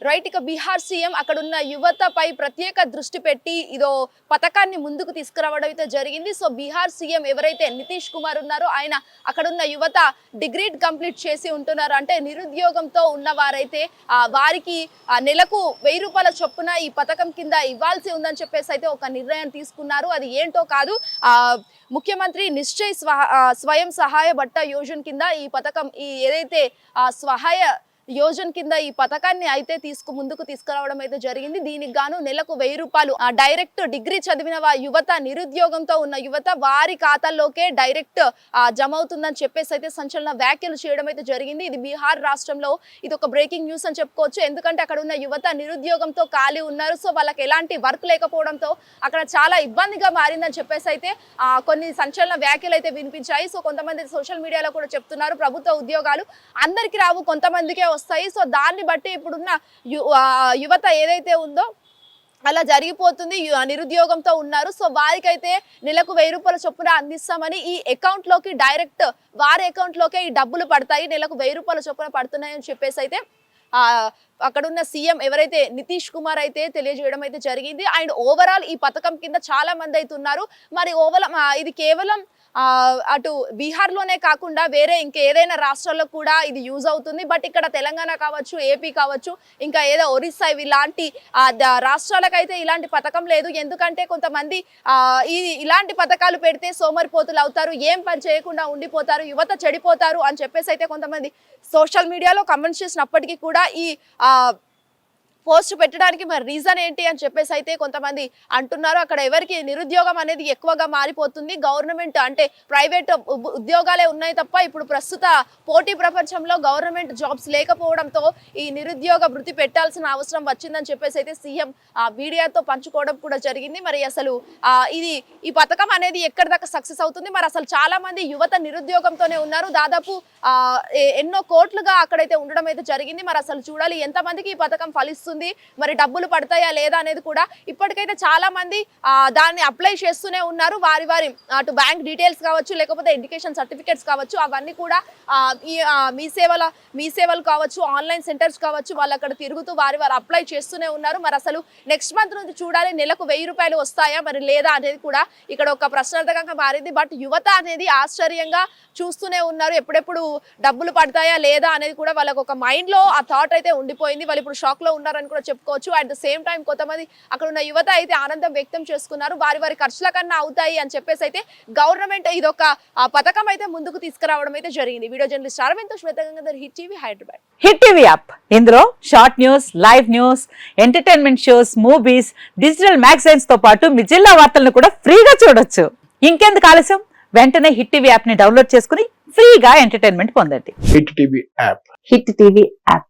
Right ఇక Bihar CM అక్కడ ఉన్న యువతపై ప్రత్యేక దృష్టి పెట్టి ఇదో పథకాన్ని ముందుకు తీసుకురావడం అయితే జరిగింది. సో బీహార్ సీఎం ఎవరైతే నితీష్ కుమార్ ఉన్నారో ఆయన అక్కడున్న యువత డిగ్రీ కంప్లీట్ చేసి ఉంటున్నారు. అంటే నిరుద్యోగంతో ఉన్న వారైతే వారికి ఆ, నెలకు వెయ్యి రూపాయల చొప్పున ఈ పథకం కింద ఇవ్వాల్సి ఉందని చెప్పేసి అయితే ఒక నిర్ణయం తీసుకున్నారు. అది ఏంటో కాదు ముఖ్యమంత్రి నిశ్చయ్ స్వయం సహాయ బట్ట యోజన కింద ఈ పథకం ఈ ఏదైతే సహాయ యోజన కింద ఈ పథకాన్ని అయితే తీసుకు ముందుకు తీసుకురావడం అయితే జరిగింది. దీనికి గాను నెలకు వెయ్యి రూపాయలు ఆ డైరెక్ట్ డిగ్రీ చదివిన యువత నిరుద్యోగంతో ఉన్న యువత వారి ఖాతాల్లోకే డైరెక్ట్ జమ అవుతుందని చెప్పేసి అయితే సంచలన వ్యాఖ్యలు చేయడం అయితే జరిగింది. ఇది బీహార్ రాష్ట్రంలో ఇది ఒక బ్రేకింగ్ న్యూస్ అని చెప్పుకోవచ్చు. ఎందుకంటే అక్కడ ఉన్న యువత నిరుద్యోగంతో ఖాళీ ఉన్నారు. సో వాళ్ళకి ఎలాంటి వర్క్ లేకపోవడంతో అక్కడ చాలా ఇబ్బందిగా మారిందని చెప్పేసి అయితే కొన్ని సంచలన వ్యాఖ్యలు అయితే వినిపించాయి. సో కొంతమంది సోషల్ మీడియాలో కూడా చెప్తున్నారు. ప్రభుత్వ ఉద్యోగాలు అందరికీ రావు కొంతమందికే వస్తాయి. సో దాన్ని బట్టి ఇప్పుడున్న యు- యువత ఏదైతే ఉందో అలా జరిగిపోతుంది. నిరుద్యోగంతో ఉన్నారు. సో వారికైతే నెలకు వెయ్యి రూపాయల చొప్పున అందిస్తామని ఈ అకౌంట్లోకి డైరెక్ట్ వారి అకౌంట్ లోకే ఈ డబ్బులు పడతాయి. నెలకు వెయ్యి రూపాయల చొప్పున పడుతున్నాయని చెప్పేసి అయితే అక్కడున్న సీఎం ఎవరైతే నితీష్ కుమార్ అయితే తెలియజేయడం అయితే జరిగింది. అండ్ ఓవరాల్ ఈ పథకం కింద చాలా మంది అయితే ఉన్నారు. మరి ఓవరాల్ ఇది కేవలం అటు బీహార్లోనే కాకుండా వేరే ఇంకేదైనా రాష్ట్రాల్లో కూడా ఇది యూజ్ అవుతుంది. బట్ ఇక్కడ తెలంగాణ కావచ్చు ఏపీ కావచ్చు ఇంకా ఏదో ఒరిస్సా ఇలాంటి ద- రాష్ట్రాలకైతే ఇలాంటి పథకం లేదు. ఎందుకంటే కొంతమంది ఈ ఇలాంటి పథకాలు పెడితే సోమరిపోతులు అవుతారు ఏం పని చేయకుండా ఉండిపోతారు యువత చెడిపోతారు అని చెప్పేసి అయితే కొంతమంది సోషల్ మీడియాలో కమెంట్స్ చేసినప్పటికీ కూడా ఈ పోస్ట్ పెట్టడానికి మరి రీజన్ ఏంటి అని చెప్పేసి అయితే కొంతమంది అంటున్నారు. అక్కడ ఎవరికి నిరుద్యోగం అనేది ఎక్కువగా మారిపోతుంది. గవర్నమెంట్ అంటే ప్రైవేట్ ఉద్యోగాలే ఉన్నాయి తప్ప ఇప్పుడు ప్రస్తుత పోటీ ప్రపంచంలో గవర్నమెంట్ జాబ్స్ లేకపోవడంతో ఈ నిరుద్యోగ వృత్తి పెట్టాల్సిన అవసరం వచ్చిందని చెప్పేసి అయితే సీఎం ఆ మీడియాతో పంచుకోవడం కూడా జరిగింది. మరి అసలు ఇది ఈ పథకం అనేది ఎక్కడి దాకా సక్సెస్ అవుతుంది? మరి అసలు చాలా మంది యువత నిరుద్యోగంతోనే ఉన్నారు. దాదాపు ఎన్నో కోట్లుగా అక్కడైతే ఉండడం అయితే జరిగింది. మరి అసలు చూడాలి ఎంతమందికి ఈ పథకం ఫలిస్తుంది? మరి డబ్బులు పడతాయా లేదా అనేది కూడా ఇప్పటికైతే చాలా మంది దాన్ని అప్లై చేస్తూనే ఉన్నారు. వారి వారి అటు బ్యాంక్ డీటెయిల్స్ కావచ్చు లేకపోతే ఎడ్యుకేషన్ సర్టిఫికేట్స్ కావచ్చు అవన్నీ కూడా ఈ మీ సేవల మీ సేవలు కావచ్చు ఆన్లైన్ సెంటర్స్ కావచ్చు వాళ్ళు అక్కడ తిరుగుతూ వారి వారు అప్లై చేస్తూనే ఉన్నారు. మరి అసలు నెక్స్ట్ మంత్ నుంచి చూడాలి నెలకు వెయ్యి రూపాయలు వస్తాయా మరి లేదా అనేది కూడా ఇక్కడ ఒక ప్రశ్నార్థకంగా మారింది. బట్ యువత అనేది ఆశ్చర్యంగా చూస్తూనే ఉన్నారు. ఎప్పుడెప్పుడు డబ్బులు పడతాయా లేదా అనేది కూడా వాళ్ళకి ఒక మైండ్లో ఆ థాట్ అయితే ఉండిపోయింది. వాళ్ళు ఇప్పుడు షాక్లో లో ఉన్నారని కూడా చెప్పుకోవచ్చు. అట్ ద సేమ్ టైం కొంతమంది అక్కడ ఉన్న యువత అయితే ఆనందం వ్యక్తం చేసుకున్నారు. వారి వారి ఖర్చుల కన్నా అవుతాయి అని చెప్పేసి అయితే గవర్నమెంట్ ఇదొక పథకం అయితే ముందుకు తీసుకురావడం అయితే జరిగింది. Video journalist Aravind Swetha Gangadhar Hit TV Hyderabad. Hit TV app. ఇందులో short news live news entertainment shows movies digital మ్యాగజైన్స్తో పాటు మీ జిల్లా వార్తలను కూడా ఫ్రీగా చూడొచ్చు. ఇంకెందుకు ఆలస్యం? వెంటనే హిట్ టీవీ యాప్ని డౌన్లోడ్ చేసుకుని ఫ్రీగా ఎంటర్టైన్మెంట్ పొందండి. Hit TV app. Hit TV app.